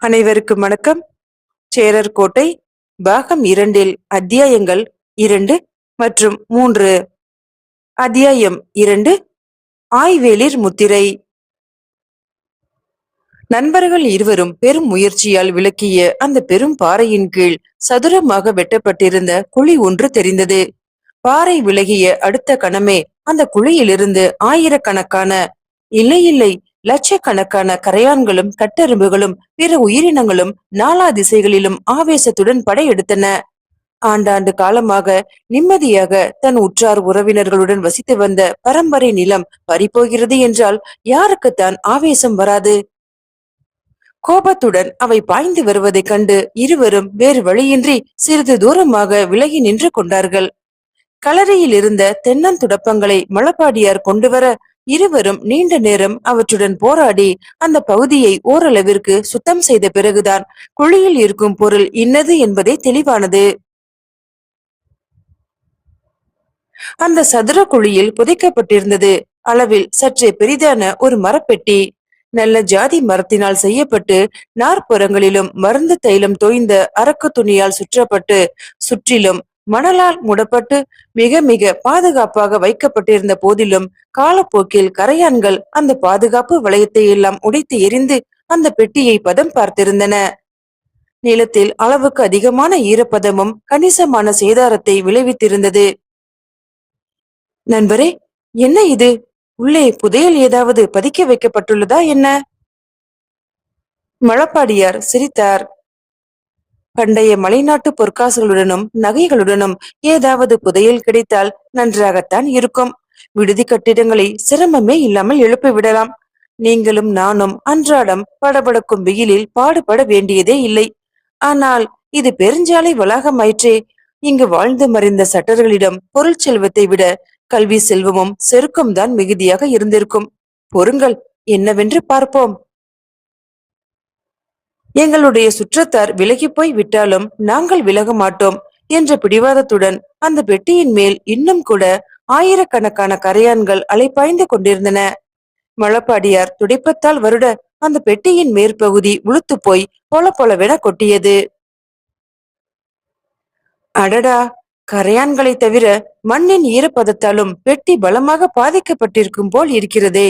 அனைவருக்கும் வணக்கம். சேரர் கோட்டை பாகம் இரண்டில் அத்தியாயங்கள் இரண்டு மற்றும் மூன்று. அத்தியாயம் இரண்டு ஆய்வேலிர் முத்திரை. நண்பர்கள் இருவரும் பெரும் முயற்சியால் விளக்கிய அந்த பெரும் பாறையின் கீழ் சதுரமாக வெட்டப்பட்டிருந்த குழி ஒன்று தெரிந்தது. பாறை விலகிய அடுத்த கணமே அந்த குழியிலிருந்து ஆயிரக்கணக்கான இல்லை இல்லை லட்சக்கணக்கான கரையான்களும் கட்டெரும்புகளும் பிற உயிரினங்களும் நாலா திசைகளிலும் ஆவேசத்துடன் படையெடுத்தன. ஆண்டாண்டு காலமாக நிம்மதியாக தன் உற்றார் உறவினர்களுடன் வசித்து வந்த பரம்பரை நிலம் பறிப்போகிறது என்றால் யாருக்குத்தான் ஆவேசம் வராது? கோபத்துடன் அவை பாய்ந்து வருவதைக் கண்டு இருவரும் வேறு வழியின்றி சிறிது தூரமாக விலகி நின்று கொண்டார்கள். களரியில் இருந்த தென்னந்துடப்பங்களை மலப்பாடியார் கொண்டு வர இருவரும் நீண்ட நேரம் அவற்றுடன் போராடி அந்த பகுதியை ஓரளவிற்கு சுத்தம் செய்த பிறகுதான் குழியில் இருக்கும் பொருள் இன்னது என்பதே தெளிவானது. அந்த சதுர குழியில் புதைக்கப்பட்டிருந்தது. அளவில் சற்றே பெரிதான ஒரு மரப்பெட்டி. நல்ல ஜாதி மரத்தினால் செய்யப்பட்டு நாற்புறங்களிலும் மருந்து தைலம் தோய்ந்த அரக்கு துணியால் சுற்றப்பட்டு சுற்றிலும் மணலால் மூடப்பட்டு மிக மிக பாதுகாப்பாக வைக்கப்பட்டிருந்த போதிலும் காலப்போக்கில் கரையான்கள் அந்த பாதுகாப்பு வளையத்தை எல்லாம் உடைத்து எரிந்து அந்த பெட்டியை பதம் பார்த்திருந்தன. நிலத்தில் அளவுக்கு அதிகமான ஈரப்பதமும் கணிசமான சேதாரத்தை விளைவித்திருந்தது. நண்பரே என்ன இது? உள்ளே புதையல் ஏதாவது பதிக்க வைக்கப்பட்டுள்ளதா என்ன? மழப்பாடியார் சிரித்தார். பண்டைய மலைநாட்டு பொற்காசுகளுடனும் நகைகளுடனும் ஏதாவது புதையல் கிடைத்தால் நன்றாகத்தான் இருக்கும். விடுதி கட்டிடங்களை சிரமமே இல்லாமல் எழுப்பி விடலாம். நீங்களும் நானும் அன்றாடம் படபடக்கும் வெயிலில் பாடுபட வேண்டியதே இல்லை. ஆனால் இது பெருஞ்சாலை வளாகமாயிற்றே இங்கு வாழ்ந்து மறைந்த சட்டர்களிடம் பொருள் செல்வத்தை விட கல்வி செல்வமும் செருக்கும் தான் மிகுதியாக இருந்திருக்கும். பொருங்கள் என்னவென்று பார்ப்போம். எங்களுடைய சுற்றத்தார் விலகி போய் விட்டாலும் நாங்கள் விலக மாட்டோம் என்ற பிடிவாதத்துடன் அந்த பெட்டியின் மேல் இன்னும் கூட ஆயிரக்கணக்கான கரையான்கள் அலைப்பாய்ந்து கொண்டிருந்தன. மழப்பாடியார் துடைப்பத்தால் வருட அந்த பெட்டியின் மேற்பகுதி உளுத்து போய் பொல பொலவென கொட்டியது. அடடா! கரையான்களை தவிர மண்ணின் ஈரப்பதத்தாலும் பெட்டி பலமாக பாதிக்கப்பட்டிருக்கும் போல் இருக்கிறதே.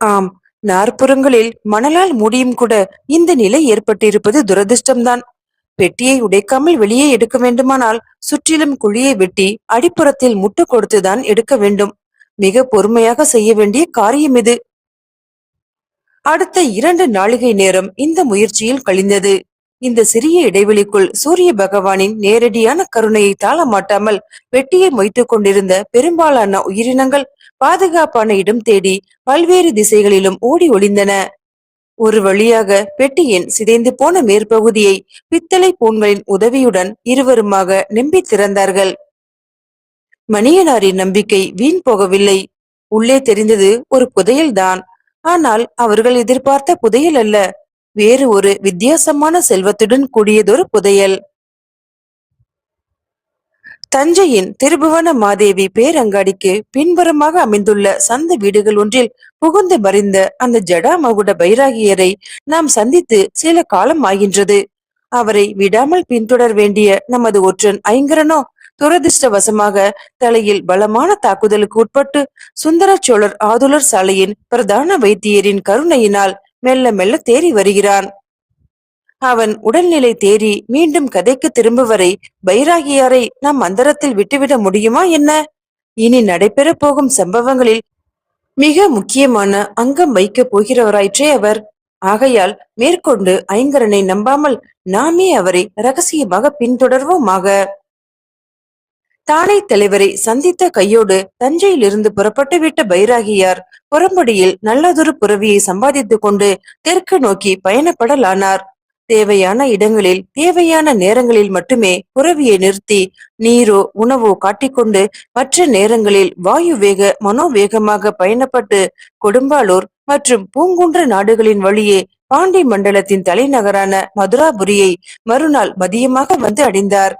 ஆம் நாற்புறங்களில் மணலால் மூடியும் கூட இந்த நிலை ஏற்பட்டிருப்பது துரதிருஷ்டம்தான். பெட்டியை உடைக்காமல் வெளியே எடுக்க வேண்டுமானால் சுற்றிலும் குழியை வெட்டி அடிப்புறத்தில் முட்டு கொடுத்துதான் எடுக்க வேண்டும். மிக பொறுமையாக செய்ய வேண்டிய காரியம் இது. அடுத்த இரண்டு நாளிகை நேரம் இந்த முயற்சியில் கழிந்தது. இந்த சிறிய இடைவெளிக்குள் சூரிய பகவானின் நேரடியான கருணையை தாளமாட்டாமல் வெட்டியை மொய்த்துக் கொண்டிருந்த பெரும்பாலான உயிரினங்கள் பாதுகாப்பான இடம் தேடி பல்வேறு திசைகளிலும் ஓடி ஒளிந்தன. ஒரு வழியாக பெட்டியின் சிதைந்து போன மேற்பகுதியை பித்தளை பூண்களின் உதவியுடன் இருவருமாக நம்பி திறந்தார்கள். மணியனாரின் நம்பிக்கை வீண் போகவில்லை. உள்ளே தெரிந்தது ஒரு புதையல்தான். ஆனால் அவர்கள் எதிர்பார்த்த புதையல் அல்ல. வேறு ஒரு வித்தியாசமான செல்வத்துடன் கூடியதொரு புதையல். தஞ்சையின் திருபுவன மாதேவி பேரங்காடிக்கு பின்புறமாக அமைந்துள்ள சந்த வீடுகள் ஒன்றில் புகுந்து மறைந்த அந்த ஜடாமகுட பைராகியரை நாம் சந்தித்து சில காலம் ஆகின்றது. அவரை விடாமல் பின்தொடர் வேண்டிய நமது ஒற்றன் ஐங்கரனோ துரதிருஷ்டவசமாக தலையில் பலமான தாக்குதலுக்கு உட்பட்டு சுந்தர சோழர் ஆதுலர் சாலையின் பிரதான வைத்தியரின் கருணையினால் மெல்ல மெல்ல தேறி வருகிறான். அவன் உடல்நிலை தேறி மீண்டும் கதைக்கு திரும்புவரை பைராகியாரை நாம் மந்திரத்தில் விட்டுவிட முடியுமா என்ன? இனி நடைபெற போகும் சம்பவங்களில் மிக முக்கியமான அங்கம் வைக்கப் போகிறவராயிற்றே அவர். ஆகையால் மேற்கொண்டு ஐங்கரனை நம்பாமல் நாமே அவரை ரகசியமாக பின்தொடர்வோமாக. தானை தலைவரை சந்தித்த கையோடு தஞ்சையிலிருந்து புறப்பட்டு விட்ட பைராகியார் புறம்படியில் நல்லதொரு புறவியை சம்பாதித்துக் கொண்டு தெற்கு நோக்கி பயணப்படலானார். தேவையான இடங்களில் தேவையான நேரங்களில் மட்டுமே புறவியை நிறுத்தி நீரோ உணவோ காட்டிக்கொண்டு மற்ற நேரங்களில் வாயு வேக மனோவேகமாக பயணப்பட்டு கொடும்பாலூர் மற்றும் பூங்குன்ற நாடுகளின் வழியே பாண்டி மண்டலத்தின் தலைநகரான மதுராபுரியை மறுநாள் மதியமாக வந்து அடைந்தார்.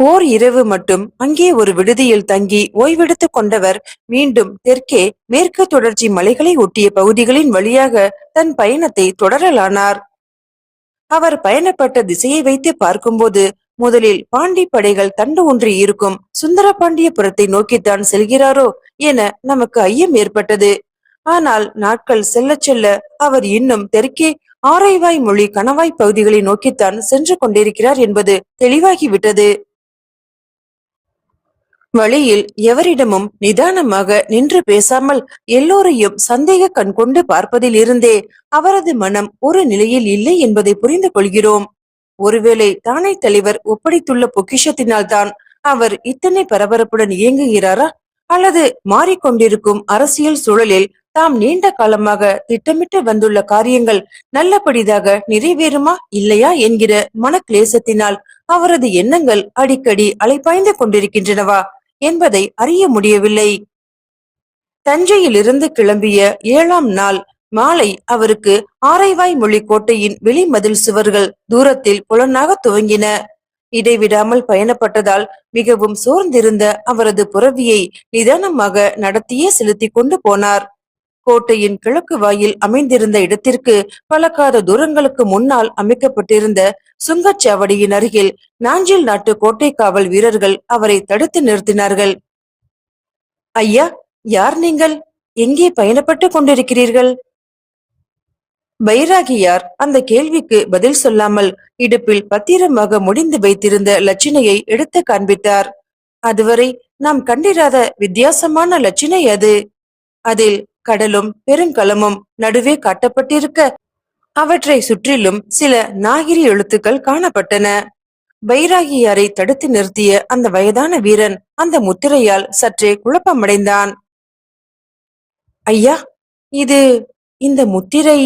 ஓர் இரவு மட்டும் அங்கே ஒரு விடுதியில் தங்கி ஓய்வெடுத்துக் கொண்டவர் மீண்டும் தெற்கே மேற்கு தொடர்ச்சி மலைகளை ஒட்டிய பகுதிகளின் வழியாக தன் பயணத்தை தொடரலானார். அவர் பயணப்பட்ட திசையை வைத்து பார்க்கும்போது முதலில் பாண்டி படைகள் தண்டு ஒன்றி இருக்கும் சுந்தரபாண்டியபுரத்தை நோக்கித்தான் செல்கிறாரோ என நமக்கு ஐயம் ஏற்பட்டது. ஆனால் நாட்கள் செல்ல செல்ல அவர் இன்னும் தெற்கே ஆரைவாய் மொழி கணவாய் பகுதிகளை நோக்கித்தான் சென்று கொண்டிருக்கிறார் என்பது தெளிவாகிவிட்டது. வழியில் எவரிடமும் நிதானமாக நின்று பேசாமல் எல்லோரையும் சந்தேக கண் கொண்டு பார்ப்பதில் இருந்தே அவரது மனம் ஒரு நிலையில் இல்லை என்பதை புரிந்து கொள்கிறோம். ஒருவேளை தானே தலைவர் ஒப்படைத்துள்ள பொக்கிஷத்தினால் தான் அவர் இத்தனை பரபரப்புடன் இயங்குகிறாரா? அல்லது மாறிக்கொண்டிருக்கும் அரசியல் சூழலில் தாம் நீண்ட காலமாக திட்டமிட்டு வந்துள்ள காரியங்கள் நல்லபடிதாக நிறைவேறுமா இல்லையா என்கிற மனக்லேசத்தினால் அவரது எண்ணங்கள் அடிக்கடி அலைப்பாய்ந்து கொண்டிருக்கின்றனவா? என்பதை அறிய முடியவில்லை. தஞ்சையிலிருந்து கிளம்பிய ஏழாம் நாள் மாலை அவருக்கு ஆரைவாய் மொழி கோட்டையின் வெளிமதில் சுவர்கள் தூரத்தில் புலனாக துவங்கின. இடைவிடாமல் பயணப்பட்டதால் மிகவும் சோர்ந்திருந்த அவரது புறவியை நிதானமாக நடத்தியே செலுத்தி கொண்டு போனார். கோட்டையின் கிழக்கு வாயில் அமைந்திருந்த இடத்திற்கு பல காத தூரங்களுக்கு முன்னால் அமைக்கப்பட்டிருந்த சுங்கச்சாவடியின் அருகில் நாஞ்சில் நாட்டு கோட்டை காவல் வீரர்கள் அவரை தடுத்து நிறுத்தினார்கள். ஐயா யார் நீங்கள்? எங்கே பயணப்பட்டுக் கொண்டிருக்கிறீர்கள்? பைராகியார் அந்த கேள்விக்கு பதில் சொல்லாமல் இடுப்பில் பத்திரமாக முடிந்து வைத்திருந்த லட்சினையை எடுத்து காண்பித்தார். அதுவரை நாம் கண்டிராத வித்தியாசமான லட்சணை அது. அதில் கடலும் பெருங்கலமும் நடுவே காட்டப்பட்டிருக்க அவற்றை சுற்றிலும் சில நாகிரி எழுத்துக்கள் காணப்பட்டன. பைராகியாரை தடுத்து நிறுத்திய அந்த வயதான வீரன் அந்த முத்திரையால் சற்றே குழப்பமடைந்தான். ஐயா இது இந்த முத்திரை?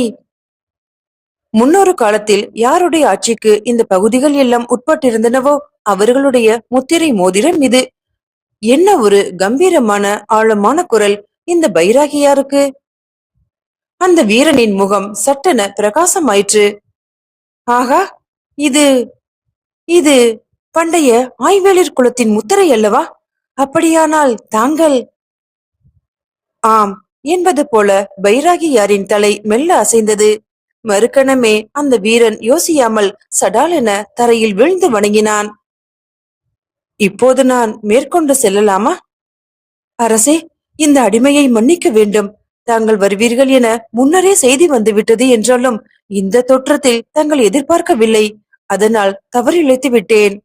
முன்னொரு காலத்தில் யாருடைய ஆட்சிக்கு இந்த பகுதிகள் எல்லாம் உட்பட்டிருந்தனவோ அவர்களுடைய முத்திரை மோதிரம் இது. என்ன ஒரு கம்பீரமான ஆழமான குரல் இந்த பைராகியாருக்கு அந்த வீரனின் முகம் சட்டென பிரகாசமாயிற்று. ஆகா இது இது பண்டைய ஆய்வேளிர் குலத்தின் முத்திரை அல்லவா? அப்படியானால் தாங்கள் ஆம் என்பது போல பைராகியாரின் தலை மெல்ல அசைந்தது. மறுக்கணமே அந்த வீரன் யோசியாமல் சடாலென தரையில் விழுந்து வணங்கினான். இப்போது நான் மேற்கொண்டு செல்லலாமா? அரசே இந்த அடிமையை மன்னிக்க வேண்டும். தாங்கள் வருவீர்கள் என முன்னரே செய்தி வந்துவிட்டது என்றாலும் இந்த தோற்றத்தில் தாங்கள் எதிர்பார்க்கவில்லை. அதனால் தவறிழைத்து விட்டேன்.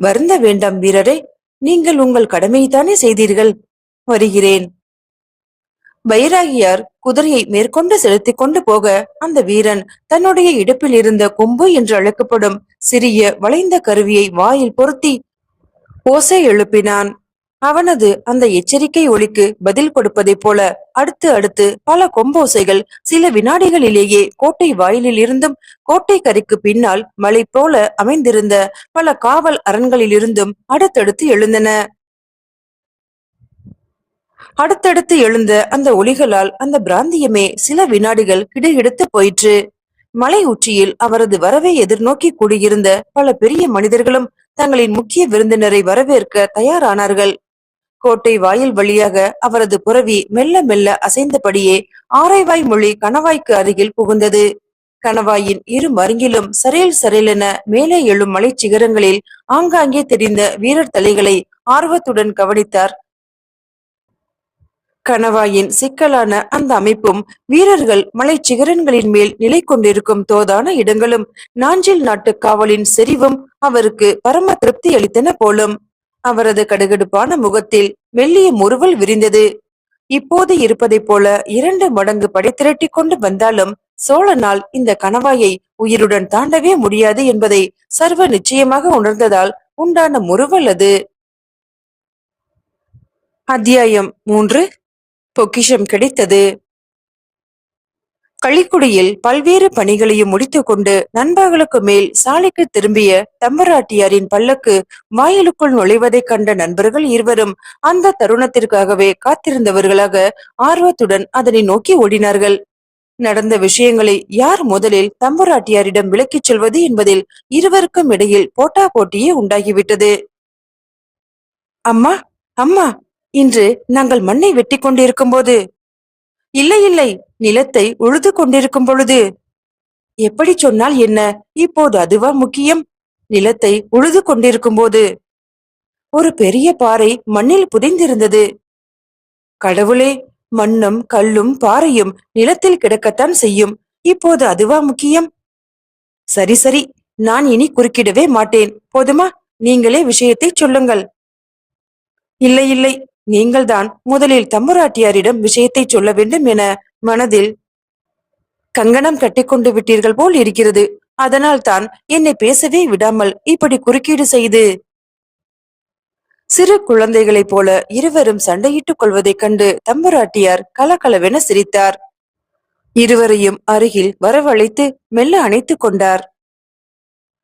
வருந்த வேண்டாம் வீரரே நீங்கள் உங்கள் கடமையைத்தானே செய்தீர்கள். வருகிறேன். பைராகியார் குதிரையை மேற்கொண்டு செலுத்திக் கொண்டு போக அந்த வீரன் தன்னுடைய இடுப்பில் இருந்த கொம்பு என்று அழைக்கப்படும் சிறிய வளைந்த கருவியை வாயில் பொருத்தி ஓசை எழுப்பினான். அவனது அந்த எச்சரிக்கை ஒலிக்கு பதில் கொடுப்பதைப் போல அடுத்து அடுத்து பல கொம்போசைகள் சில வினாடிகளிலேயே கோட்டை வாயிலில் இருந்தும் கோட்டை கரைக்கு பின்னால் மலை போல அமைந்திருந்த பல காவல் அரண்களிலிருந்தும் அடுத்தடுத்து எழுந்தன. அடுத்தடுத்து எழுந்த அந்த ஒலிகளால் அந்த பிராந்தியமே சில வினாடிகள் கிடையெடுத்து போயிற்று. மலை உச்சியில் அவரது வரவை எதிர்நோக்கி கூடியிருந்த பல பெரிய மனிதர்களும் தங்களின் முக்கிய விருந்தினரை வரவேற்க தயாரானார்கள். கோட்டை வாயில் வழியாக அவரது புறவி மெல்ல மெல்ல அசைந்தபடியே ஆரைவாய் மொழி கணவாய்க்கு அருகில் புகுந்தது. கணவாயின் இரு மருங்கிலும் சரையல் சரையலென மேலே எழும் மலைச் சிகரங்களில் ஆங்காங்கே தெரிந்த வீரர் தலைகளை ஆர்வத்துடன் கவனித்தார். கணவாயின் சிக்கலான அந்த அமைப்பும் வீரர்கள் மலை சிகரன்களின் மேல் நிலை கொண்டிருக்கும் தோதான இடங்களும் நாஞ்சில் நாட்டு காவலின் செறிவும் அவருக்கு பரம திருப்தி அளித்தன போலும். அவரது கடுகடுப்பான முகத்தில் மெல்லிய முறுவல் விரிந்தது. இப்போது இருப்பதைப் போல இரண்டு மடங்கு படை திரட்டி கொண்டு வந்தாலும் சோழனால் இந்த கணவாயை உயிருடன் தாண்டவே முடியாது என்பதை சர்வ நிச்சயமாக உணர்ந்ததால் உண்டான முறுவல் அது. அத்தியாயம் மூன்று. பொக்கிஷம் கிடைத்தது. களிக்குடியில் பல்வேறு பணிகளையும் முடித்துக்கொண்டு நண்பர்களுக்கு மேல் சாலைக்கு திரும்பிய தம்பராட்டியாரின் பல்லக்கு வாயிலுக்குள் நுழைவதைக் கண்ட நண்பர்கள் இருவரும் அந்த தருணத்திற்காகவே காத்திருந்தவர்களாக ஆர்வத்துடன் அதனை நோக்கி ஓடினார்கள். நடந்த விஷயங்களை யார் முதலில் தம்புராட்டியாரிடம் விளக்கிச் சொல்வது என்பதில் இருவருக்கும் இடையில் போட்டா போட்டியே உண்டாகிவிட்டது. அம்மா அம்மா இன்று நாங்கள் மண்ணை வெட்டி கொண்டிருக்கும் போது இல்லை இல்லை நிலத்தை உழுது கொண்டிருக்கும் பொழுது. எப்படி சொன்னால் என்ன? இப்போது அதுவா முக்கியம்? நிலத்தை உழுது கொண்டிருக்கும் போது. ஒரு பெரிய பாறை மண்ணில் புதைந்திருந்தது. கடவுளே மண்ணும் கல்லும் பாறையும் நிலத்தில் கிடக்கத்தான் செய்யும். இப்போது அதுவா முக்கியம்? சரி சரி நான் இனி குறுக்கிடவே மாட்டேன். போதுமா? நீங்களே விஷயத்தை சொல்லுங்கள். இல்லை இல்லை நீங்கள்தான் முதலில் தம்புராட்டியாரிடம் விஷயத்தை சொல்ல வேண்டும் என மனதில் கங்கணம் கட்டிக்கொண்டு விட்டீர்கள் போல் இருக்கிறது. அதனால் தான் என்னை பேசவே விடாமல் இப்படி குறுக்கீடு செய்து சிறு குழந்தைகளைப் போல இருவரும் சண்டையிட்டுக் கொள்வதைக் கண்டு தம்புராட்டியார் கலகலவென சிரித்தார். இருவரையும் அருகில் வரவழைத்து மெல்ல அணைத்துக் கொண்டார்.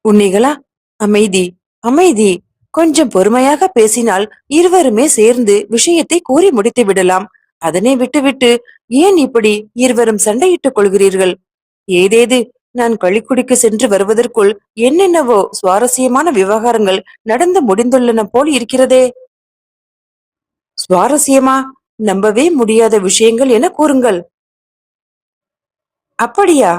உன்னிகளா அமைதி அமைதி! கொஞ்சம் பொறுமையாக பேசினால் இருவருமே சேர்ந்து விஷயத்தை கூறி முடித்து விடலாம். அதனை விட்டுவிட்டு ஏன் இப்படி இருவரும் சண்டையிட்டுக் கொள்கிறீர்கள்? ஏதேது நான் களிக்குடிக்கு சென்று வருவதற்குள் என்னென்னவோ சுவாரஸ்யமான விவகாரங்கள் நடந்து முடிந்துள்ளன போல் இருக்கிறதே. சுவாரஸ்யமா? நம்பவே முடியாத விஷயங்கள் என கூறுங்கள். அப்படியா?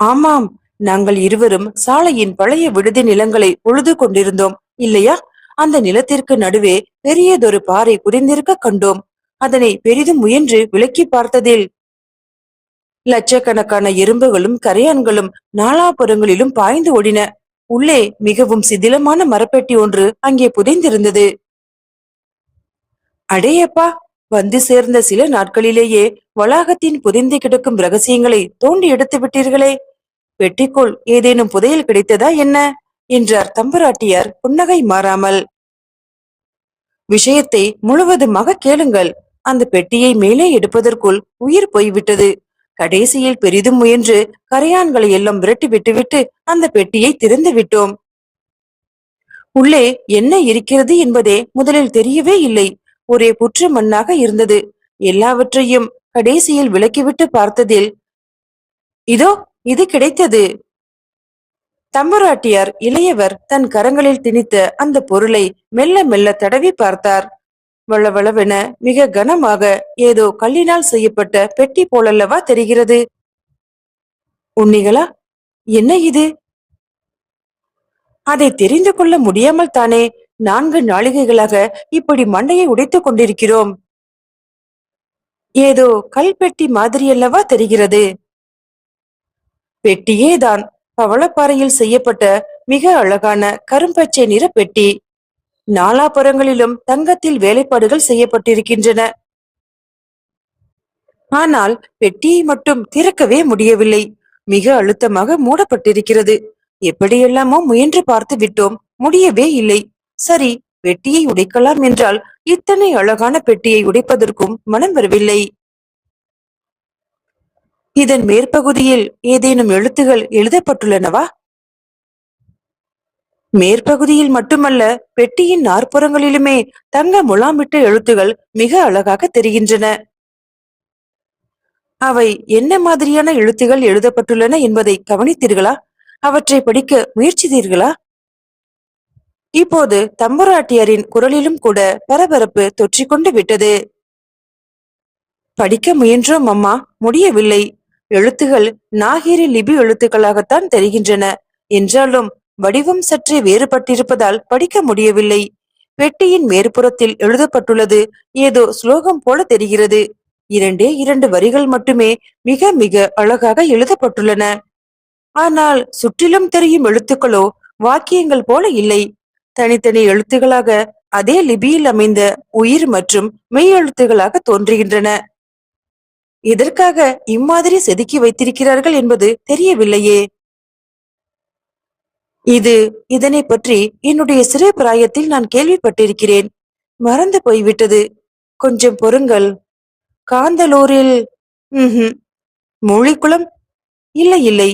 ஆமாம். நாங்கள் இருவரும் சாலையின் பழைய விடுதி நிலங்களை உழுது கொண்டிருந்தோம் இல்லையா? அந்த நிலத்திற்கு நடுவே பெரியதொரு பாறை குறைந்திருக்க கண்டோம். அதனை பெரிதும் முயன்று விலக்கி பார்த்ததில் லட்சக்கணக்கான எறும்புகளும் கரையான்களும் நாலாபுறங்களிலும் பாய்ந்து ஓடின. உள்ளே மிகவும் சிதிலமான மரப்பெட்டி ஒன்று அங்கே புதைந்திருந்தது. அடேயப்பா! வந்து சேர்ந்த சில நாட்களிலேயே வளாகத்தின் புதைந்து கிடக்கும் ரகசியங்களை தோண்டி எடுத்து விட்டீர்களே! பெட்டிக்குள் ஏதேனும் புதையல் கிடைத்ததா என்ன? என்றார் தம்பராட்டியார் புன்னகை மாறாமல். விஷயத்தை முழுவதுமாக கேளுங்கள். அந்த பெட்டியை மேலே எடுப்பதற்குள் உயிர் போய்விட்டது. கடைசியில் பெரிதும் முயன்று கரையான்களை எல்லாம் விரட்டி விட்டுவிட்டு அந்த பெட்டியை திறந்து விட்டோம். உள்ளே என்ன இருக்கிறது என்பதே முதலில் தெரியவே இல்லை. ஒரே புற்று மண்ணாக இருந்தது. எல்லாவற்றையும் கடைசியில் விலக்கிவிட்டு பார்த்ததில் இதோ இது கிடைத்தது. தம்பராட்டியார் இளையவர் தன் கரங்களில் திணித்த அந்த பொருளை மெல்ல மெல்ல தடவி பார்த்தார். வளவளவென மிக கனமாக ஏதோ கல்லினால் செய்யப்பட்ட பெட்டி போலல்லவா தெரிகிறது. உன்னிகளா என்ன இது? அதை தெரிந்து கொள்ள முடியாமல் தானே நான்கு நாளிகைகளாக இப்படி மண்டையை உடைத்துக் கொண்டிருக்கிறோம். ஏதோ கல்பெட்டி மாதிரியல்லவா தெரிகிறது? பெட்டியே தான் பவளப்பாறையில் செய்யப்பட்ட மிக அழகான கரும்பச்சை நிற பெட்டி. நாலாபுறங்களிலும் தங்கத்தில் வேலைப்பாடுகள் செய்யப்பட்டிருக்கின்றன. ஆனால் பெட்டியை மட்டும் திறக்கவே முடியவில்லை. மிக அழுத்தமாக மூடப்பட்டிருக்கிறது. எப்படியெல்லாமோ முயன்று பார்த்து விட்டோம். முடியவே இல்லை. சரி பெட்டியை உடைக்கலாம் என்றால் இத்தனை அழகான பெட்டியை உடைப்பதற்கும் மனம் வரவில்லை. இதன் மேற்பகுதியில் ஏதேனும் எழுத்துகள் எழுதப்பட்டுள்ளனவா? மேற்பகுதியில் மட்டுமல்ல பெட்டியின் நாற்புறங்களிலுமே தங்க முலாமிட்ட எழுத்துகள் மிக அழகாக தெரிகின்றன. அவை என்ன மாதிரியான எழுத்துகள் எழுதப்பட்டுள்ளன என்பதை கவனித்தீர்களா? அவற்றை படிக்க முயற்சித்தீர்களா? இப்போது தம்புராட்டியாரின் குரலிலும் கூட பரபரப்பு தொற்றிக்கொண்டு விட்டது. படிக்க முயன்றோம் அம்மா. முடியவில்லை. எழுத்துகள் நாகேரி லிபி எழுத்துக்களாகத்தான் தெரிகின்றன. என்றாலும் வடிவம் சற்றே வேறுபட்டிருப்பதால் படிக்க முடியவில்லை. பெட்டியின் மேற்புறத்தில் எழுதப்பட்டுள்ளது ஏதோ ஸ்லோகம் போல தெரிகிறது. இரண்டே இரண்டு வரிகள் மட்டுமே மிக மிக அழகாக எழுதப்பட்டுள்ளன. ஆனால் சுற்றிலும் தெரியும் எழுத்துக்களோ வாக்கியங்கள் போல இல்லை. தனித்தனி எழுத்துகளாக அதே லிபியில் அமைந்த உயிர் மற்றும் மெய் எழுத்துகளாக தோன்றுகின்றன. எதற்காக இம்மாதிரி செதுக்கி வைத்திருக்கிறார்கள் என்பது தெரியவில்லையே. இது இதனை பற்றி என்னுடைய சிறு பிராயத்தில் நான் கேள்விப்பட்டிருக்கிறேன். மறந்து போய்விட்டது. கொஞ்சம் பொறுங்கள். காந்தலூரில் ம்ஹும் மொழிக்குளம்? இல்லை இல்லை.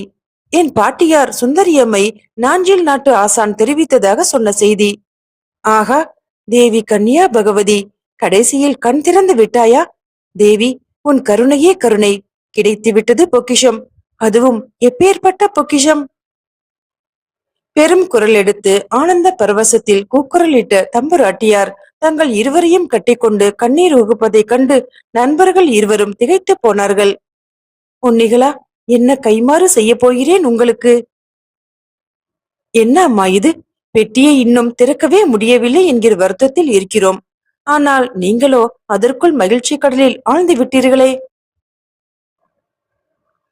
என் பாட்டியார் சுந்தரியம்மை நாஞ்சில் நாட்டு ஆசான் தெரிவித்ததாக சொன்ன செய்தி. ஆகா தேவி கன்னியா பகவதி கடைசியில் கண் திறந்து விட்டாயா? தேவி உன் கருணையே கருணை. கிடைத்து விட்டது பொக்கிஷம். அதுவும் எப்பேற்பட்ட பொக்கிஷம்? பெரும் குரல் எடுத்து ஆனந்த பரவசத்தில் கூக்குரலிட்ட தம்புராட்டியார் தங்கள் இருவரையும் கட்டிக்கொண்டு கண்ணீர் உகுப்பதை கண்டு நண்பர்கள் இருவரும் திகைத்து போனார்கள். உன்னிகளா என்ன கைமாறு செய்ய போகிறேன் உங்களுக்கு? என்ன அம்மா இது? பெட்டியை இன்னும் திறக்கவே முடியவில்லை என்கிற வருத்தத்தில் இருக்கிறோம். ஆனால் நீங்களோ அதற்குள் மகிழ்ச்சி கடலில் ஆழ்ந்து விட்டீர்களே.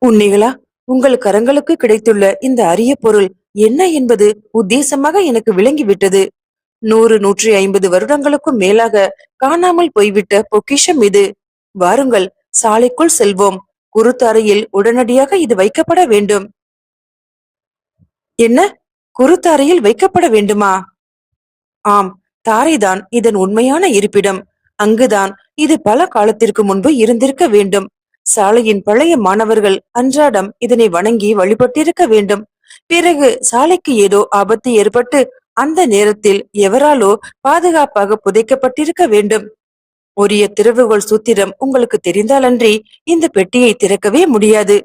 உன்னிகளா உங்கள் கரங்களுக்கு கிடைத்துள்ள இந்த அரிய பொருள் என்ன என்பது உத்தேசமாக எனக்கு விளங்கிவிட்டது. நூறு நூற்றி ஐம்பது வருடங்களுக்கும் மேலாக காணாமல் போய்விட்ட பொக்கிஷம் இது. வாருங்கள் சாலைக்குள் செல்வோம். குருத்தாரையில் உடனடியாக இது வைக்கப்பட வேண்டும். என்ன? குருத்தாரையில் வைக்கப்பட வேண்டுமா? ஆம் தாரைதான் இதன் உண்மையான இருப்பிடம். அங்குதான் இது பல காலத்திற்கு முன்பு இருந்திருக்க வேண்டும். சாலையின் பழைய மாணவர்கள் அன்றாடம் இதனை வணங்கி வழிபட்டிருக்க வேண்டும். பிறகு சாலைக்கு ஏதோ ஆபத்து ஏற்பட்டு அந்த நேரத்தில் எவராலோ பாதுகாப்பாக புதைக்கப்பட்டிருக்க வேண்டும். உரிய திறவுகோள் சூத்திரம் உங்களுக்கு தெரிந்தாலன்றி இந்த பெட்டியை திறக்கவே முடியாது.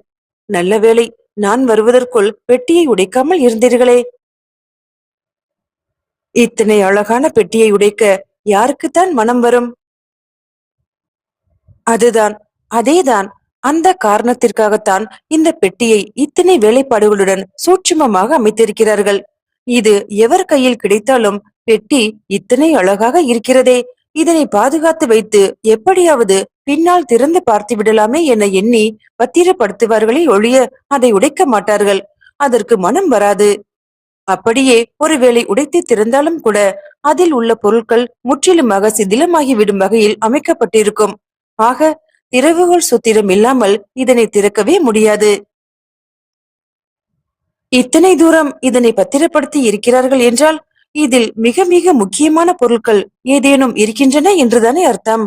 நல்ல வேளை நான் வருவதற்குள் பெட்டியை உடைக்காமல் இருந்தீர்களே. இத்தனை அழகான பெட்டியை உடைக்க யாருக்குத்தான் மனம் வரும்? அதுதான் அதேதான். அந்த காரணத்திற்காகத்தான் இந்த பெட்டியை இத்தனை வேலைப்பாடுகளுடன் சூட்சுமமாக அமைத்திருக்கிறார்கள். இது எவர் கையில் கிடைத்தாலும் பெட்டி இத்தனை அழகாக இருக்கிறதே. இதனை பாதுகாத்து வைத்து எப்படியாவது பின்னால் திறந்து பார்த்து விடலாமே என எண்ணி பத்திரப்படுத்துவார்களே ஒழிய அதை உடைக்க மாட்டார்கள். அதற்கு மனம் வராது. அப்படியே ஒருவேளை உடைத்து திறந்தாலும் கூட அதில் உள்ள பொருட்கள் முற்றிலுமாக சிதிலமாகிவிடும் வகையில் அமைக்கப்பட்டிருக்கும். ஆக திறவுகோள் சுத்திரம் இல்லாமல் இதனை திறக்கவே முடியாது. இத்தனை தூரம் இதனை பத்திரப்படுத்தி இருக்கிறார்கள் என்றால் இதில் மிக மிக முக்கியமான பொருட்கள் ஏதேனும் இருக்கின்றன என்றுதானே அர்த்தம்?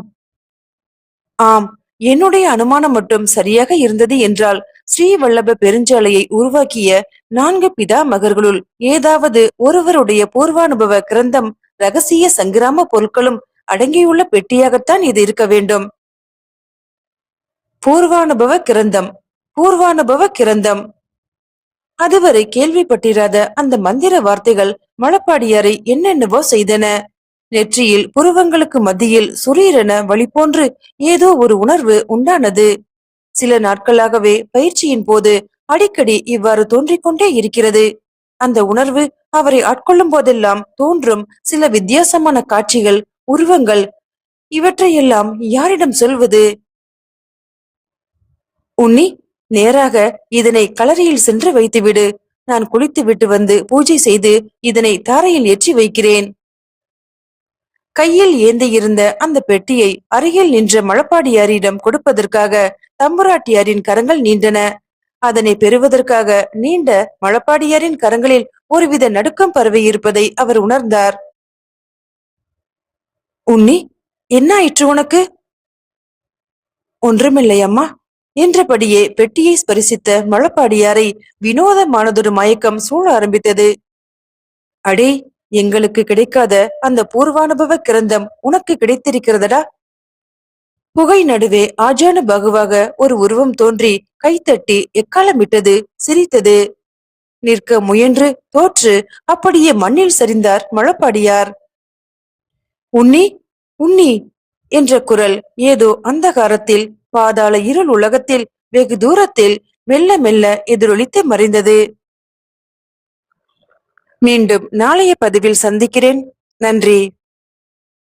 ஆம் என்னுடைய அனுமானம் மட்டும் சரியாக இருந்தது என்றால் ஸ்ரீவல்லப பெருஞ்சாலையை உருவாக்கிய நான்கு பிதா மகர்களுள் ஏதாவது ஒருவருடைய பூர்வானுபவ கிரந்தம் ரகசிய சங்கிராம பொருட்களும் அடங்கியுள்ள பெட்டியாகத்தான் இது இருக்க வேண்டும். பூர்வானுபவ கிரந்தம் பூர்வானுபவ கிரந்தம். அதுவரை கேள்விப்பட்டிராத அந்த மந்திர வார்த்தைகள் மழப்பாடியாரை என்னென்னவோ செய்தன. நெற்றியில் புருவங்களுக்கு மத்தியில் சுரீரென வழி போன்று ஏதோ ஒரு உணர்வு உண்டானது. சில நாட்களாகவே பயிற்சியின் போது அடிக்கடி இவ்வாறு தோன்றிக் கொண்டே இருக்கிறது. அந்த உணர்வு அவரை ஆட்கொள்ளும் போதெல்லாம் தோன்றும் சில வித்தியாசமான காட்சிகள் உருவங்கள். இவற்றையெல்லாம் யாரிடம் சொல்வது? உன்னி நேராக இதனை களரியில் சென்று வைத்துவிடு. நான் குளித்து விட்டு வந்து பூஜை செய்து இதனை தாரையில் ஏற்றி வைக்கிறேன். கையில் ஏந்தியிருந்த அந்த பெட்டியை அருகில் நின்ற மழப்பாடியாரிடம் கொடுப்பதற்காக தம்புராட்டியாரின் கரங்கள் நீண்டன. அதனை பெறுவதற்காக நீண்ட மழப்பாடியாரின் கரங்களில் ஒருவித நடுக்கம் பரவி இருப்பதை அவர் உணர்ந்தார். உன்னி என்ன ஆயிற்று உனக்கு? ஒன்றுமில்லை அம்மா. என்றபடியே பெட்டியை ஸ்பரிசித்த மழப்பாடியாரை வினோதமானதொரு மயக்கம் சூழ ஆரம்பித்தது. அடே எங்களுக்கு கிடைக்காத அந்த பூர்வானுபவ கிரந்தம் உனக்கு கிடைத்திருக்கிறதடா? புகை நடுவே ஆஜான பகுவாக ஒரு உருவம் தோன்றி கைத்தட்டி எக்காலமிட்டது? சிரித்தது. நிற்க முயன்று தோற்று அப்படியே மண்ணில் சரிந்தார் மழப்பாடியார். உன்னி உன்னி என்ற குரல் ஏதோ அந்தகாரத்தில் பாதாள இருள் உலகத்தில் வெகு தூரத்தில் மெல்ல மெல்ல எதிரொலித்து மறைந்தது. மீண்டும் நாளைய பதிவில் சந்திக்கிறேன். நன்றி.